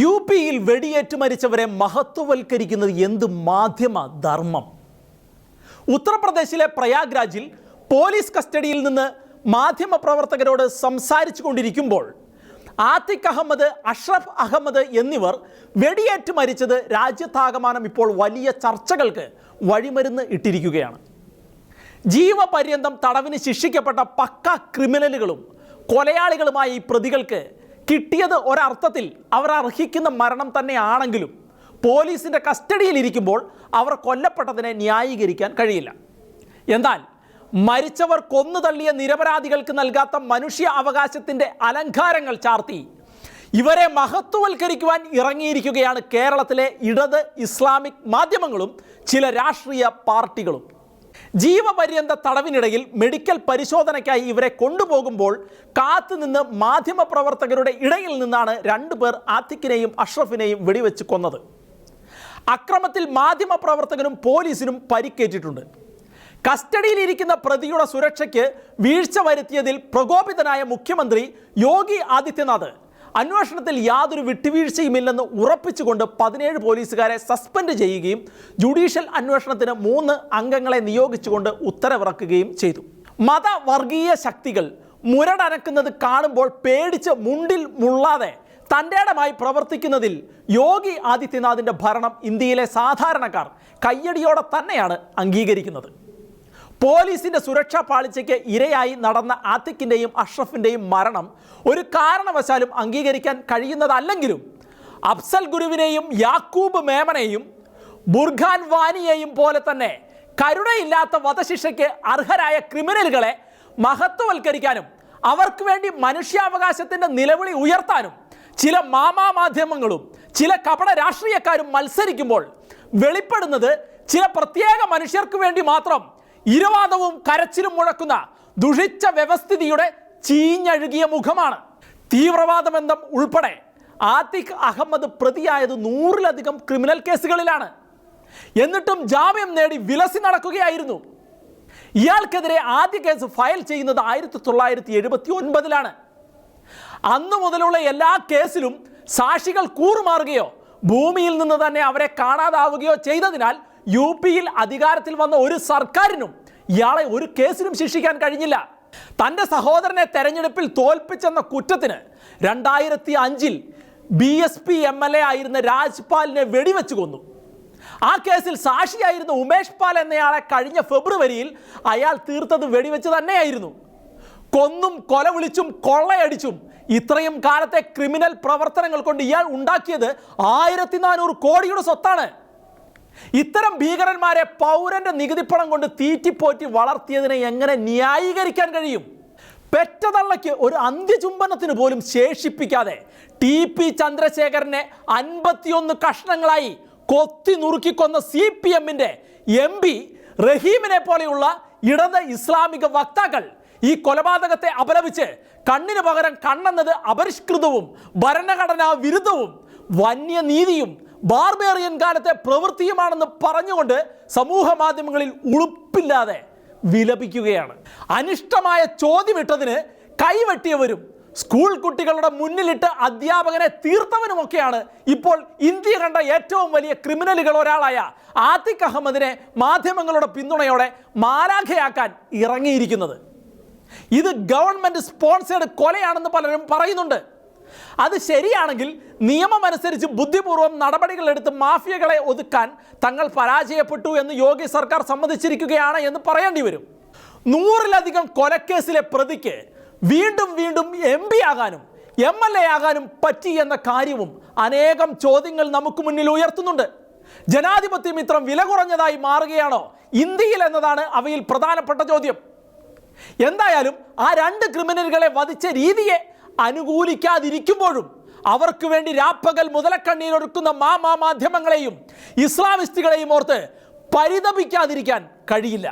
U പിയിൽ വെടിയേറ്റ് മരിച്ചവരെ മഹത്വവൽക്കരിക്കുന്നത് എന്ത് മാധ്യമ ധർമ്മം? ഉത്തർപ്രദേശിലെ പ്രയാഗ്രാജിൽ പോലീസ് കസ്റ്റഡിയിൽ നിന്ന് മാധ്യമ പ്രവർത്തകരോട് സംസാരിച്ചു കൊണ്ടിരിക്കുമ്പോൾ ആത്തിഖ് അഹമ്മദ് അഷ്റഫ് അഹമ്മദ് എന്നിവർ വെടിയേറ്റ് മരിച്ചത് രാജ്യത്താകമാനം ഇപ്പോൾ വലിയ ചർച്ചകൾക്ക് വഴിമരുന്ന് ഇട്ടിരിക്കുകയാണ്. ജീവപര്യന്തം തടവിന് ശിക്ഷിക്കപ്പെട്ട പക്ക ക്രിമിനലുകളും കൊലയാളികളുമായ ഈ പ്രതികൾക്ക് കിട്ടിയത് ഒരർത്ഥത്തിൽ അവർ അർഹിക്കുന്ന മരണം തന്നെയാണെങ്കിലും പോലീസിന്റെ കസ്റ്റഡിയിലിരിക്കുമ്പോൾ അവർ കൊല്ലപ്പെട്ടതിനെ ന്യായീകരിക്കാൻ കഴിയില്ല. എന്നാൽ മരിച്ചവർ കൊന്നു തള്ളിയ നിരപരാധികൾക്ക് നൽകാത്ത മനുഷ്യ അവകാശത്തിന്റെ അലങ്കാരങ്ങൾ ചാർത്തി ഇവരെ മഹത്വവൽക്കരിക്കുവാൻ ഇറങ്ങിയിരിക്കുകയാണ് കേരളത്തിലെ ഇടത് ഇസ്ലാമിക് മാധ്യമങ്ങളും ചില രാഷ്ട്രീയ പാർട്ടികളും. ജീവപര്യന്ത തടവിനിടയിൽ മെഡിക്കൽ പരിശോധനയ്ക്കായി ഇവരെ കൊണ്ടുപോകുമ്പോൾ കാത്തുനിന്ന് മാധ്യമപ്രവർത്തകരുടെ ഇടയിൽ നിന്നാണ് രണ്ടുപേർ ആത്തിക്കിനെയും അഷ്റഫിനെയും വെടിവെച്ച് കൊന്നത്. അക്രമത്തിൽ മാധ്യമപ്രവർത്തകനും പോലീസിനും പരിക്കേറ്റിട്ടുണ്ട്. കസ്റ്റഡിയിലിരിക്കുന്ന പ്രതിയുടെ സുരക്ഷയ്ക്ക് വീഴ്ച വരുത്തിയതിൽ പ്രകോപിതനായ മുഖ്യമന്ത്രി യോഗി ആദിത്യനാഥ് അന്വേഷണത്തിൽ യാതൊരു വിട്ടുവീഴ്ചയുമില്ലെന്ന് ഉറപ്പിച്ചുകൊണ്ട് പതിനേഴ് പോലീസുകാരെ സസ്പെൻഡ് ചെയ്യുകയും ജുഡീഷ്യൽ അന്വേഷണത്തിന് മൂന്ന് അംഗങ്ങളെ നിയോഗിച്ചുകൊണ്ട് ഉത്തരവിറക്കുകയും ചെയ്തു. മതവർഗീയ ശക്തികൾ മുരടനക്കുന്നത് കാണുമ്പോൾ പേടിച്ച് മുണ്ടിൽ മുള്ളാതെ തന്റെടമായി പ്രവർത്തിക്കുന്നതിൽ യോഗി ആദിത്യനാഥിന്റെ ഭരണം ഇന്ത്യയിലെ സാധാരണക്കാർ കയ്യടിയോടെ തന്നെയാണ് അംഗീകരിക്കുന്നത്. പോലീസിന്റെ സുരക്ഷാ പാളിച്ചയ്ക്ക് ഇരയായി നടന്ന ആത്തിക്കിന്റെയും അഷ്റഫിന്റെയും മരണം ഒരു കാരണവശാലും അംഗീകരിക്കാൻ കഴിയുന്നതല്ലെങ്കിലും അഫ്സൽ ഗുരുവിനെയും യാക്കൂബ് മേമനെയും ബുർഖാൻ വാനിയെയും പോലെ തന്നെ കരുണയില്ലാത്ത വധശിക്ഷയ്ക്ക് അർഹരായ ക്രിമിനലുകളെ മഹത്വവൽക്കരിക്കാനും അവർക്ക് വേണ്ടി മനുഷ്യാവകാശത്തിന്റെ നിലവിളി ഉയർത്താനും ചില മാമാ മാധ്യമങ്ങളും ചില കപട രാഷ്ട്രീയക്കാരും മത്സരിക്കുമ്പോൾ വെളിപ്പെടുന്നത് ചില പ്രത്യേക മനുഷ്യർക്ക് വേണ്ടി മാത്രം ഇരുവാദവും കരച്ചിലും മുഴക്കുന്ന ദുഷിച്ച വ്യവസ്ഥിതിയുടെ ചീഞ്ഞഴുകിയ മുഖമാണ്. തീവ്രവാദ ബന്ധം ഉൾപ്പെടെ ആതിഖ് അഹമ്മദ് പ്രതിയായത് നൂറിലധികം ക്രിമിനൽ കേസുകളിലാണ്. എന്നിട്ടും ജാമ്യം നേടി വിലസി നടക്കുകയായിരുന്നു. ഇയാൾക്കെതിരെ ആദ്യ കേസ് ഫയൽ ചെയ്യുന്നത് ആയിരത്തി തൊള്ളായിരത്തി എഴുപത്തി ഒൻപതിലാണ് അന്നു മുതലുള്ള എല്ലാ കേസിലും സാക്ഷികൾ കൂറുമാറുകയോ ഭൂമിയിൽ നിന്ന് തന്നെ അവരെ കാണാതാവുകയോ ചെയ്തതിനാൽ യു പിയിൽ അധികാരത്തിൽ വന്ന ഒരു സർക്കാരിനും ഇയാളെ ഒരു കേസിനും ശിക്ഷിക്കാൻ കഴിഞ്ഞില്ല. തന്റെ സഹോദരനെ തെരഞ്ഞെടുപ്പിൽ തോൽപ്പിച്ചെന്ന കുറ്റത്തിന് രണ്ടായിരത്തി അഞ്ചിൽ B S P M L A ആയിരുന്ന രാജ്പാലിനെ വെടിവെച്ച് കൊന്നു. ആ കേസിൽ സാക്ഷിയായിരുന്ന ഉമേഷ് പാൽ എന്നയാളെ കഴിഞ്ഞ ഫെബ്രുവരിയിൽ അയാൾ തീർത്തത് വെടിവെച്ച് തന്നെയായിരുന്നു. കൊന്നും കൊല വിളിച്ചും കൊള്ളയടിച്ചും ഇത്രയും കാലത്തെ ക്രിമിനൽ പ്രവർത്തനങ്ങൾ കൊണ്ട് ഇയാൾ ഉണ്ടാക്കിയത് ആയിരത്തി നാനൂറ് കോടിയുടെ സ്വത്താണ്. ഇത്തരം ഭീകരന്മാരെ പൗരന്റെ നികുതിപ്പണം കൊണ്ട് തീറ്റിപ്പോറ്റി വളർത്തിയതിനെ എങ്ങനെ ന്യായീകരിക്കാൻ കഴിയും? പെറ്റതള്ളയ്ക്ക് ഒരു അന്ത്യചുംബനത്തിന് പോലും ശേഷിപ്പിക്കാതെ ടി പി ചന്ദ്രശേഖരനെ അൻപത്തിയൊന്ന് കഷ്ണങ്ങളായി കൊത്തി നുറുക്കിക്കൊന്ന സി പി എമ്മിന്റെ എം പി റഹീമിനെ പോലെയുള്ള ഇടത് ഇസ്ലാമിക വക്താക്കൾ ഈ കൊലപാതകത്തെ അപലപിച്ച് കണ്ണിന് പകരം കണ്ണെന്നത് അപരിഷ്കൃതവും ഭരണഘടനാ വിരുദ്ധവും വന്യനീതിയും ബാർബേറിയൻ കാലത്തെ പ്രവൃത്തിയുമാണെന്ന് പറഞ്ഞുകൊണ്ട് സമൂഹ മാധ്യമങ്ങളിൽ ഉളുപ്പില്ലാതെ വിലപിക്കുകയാണ്. അനിഷ്ടമായ ചോദ്യമിട്ടതിന് കൈവെട്ടിയവരും സ്കൂൾ കുട്ടികളുടെ മുന്നിലിട്ട് അധ്യാപകനെ തീർത്തവനുമൊക്കെയാണ് ഇപ്പോൾ ഇന്ത്യ കണ്ട ഏറ്റവും വലിയ ക്രിമിനലുകൾ ഒരാളായ ആതിഖ് അഹമ്മദിനെ മാധ്യമങ്ങളുടെ പിന്തുണയോടെ മാലാഖയാക്കാൻ ഇറങ്ങിയിരിക്കുന്നത്. ഇത് ഗവൺമെന്റ് സ്പോൺസേഡ് കൊലയാണെന്ന് പലരും പറയുന്നുണ്ട്. അത് ശരിയാണെങ്കിൽ നിയമമനുസരിച്ച് ബുദ്ധിപൂർവം നടപടികൾ എടുത്ത് മാഫിയകളെ ഒതുക്കാൻ തങ്ങൾ പരാജയപ്പെട്ടു എന്ന് യോഗി സർക്കാർ സമ്മതിച്ചിരിക്കുകയാണ് എന്ന് പറയേണ്ടി വരും. നൂറിലധികം കൊലക്കേസിലെ പ്രതിക്ക് വീണ്ടും വീണ്ടും എം പി ആകാനും എം എൽ എ ആകാനും പറ്റി എന്ന കാര്യവും അനേകം ചോദ്യങ്ങൾ നമുക്ക് മുന്നിൽ ഉയർത്തുന്നുണ്ട്. ജനാധിപത്യം ഇത്ര വില കുറഞ്ഞതായി മാറുകയാണോ? ഇന്ത്യയിൽ എന്നതാണ് അവയിൽ പ്രധാനപ്പെട്ട ചോദ്യം. എന്തായാലും ആ രണ്ട് ക്രിമിനലുകളെ വധിച്ച രീതിയെ അനുകൂലിക്കാതിരിക്കുമ്പോഴും അവർക്ക് വേണ്ടി രാപ്പകൽ മുതലക്കണ്ണീരൊടുക്കുന്ന മാമാ മാധ്യമങ്ങളെയും ഇസ്ലാമിസ്റ്റുകളെയും ഓർത്ത് പരിതപിക്കാതിരിക്കാൻ കഴിയില്ല.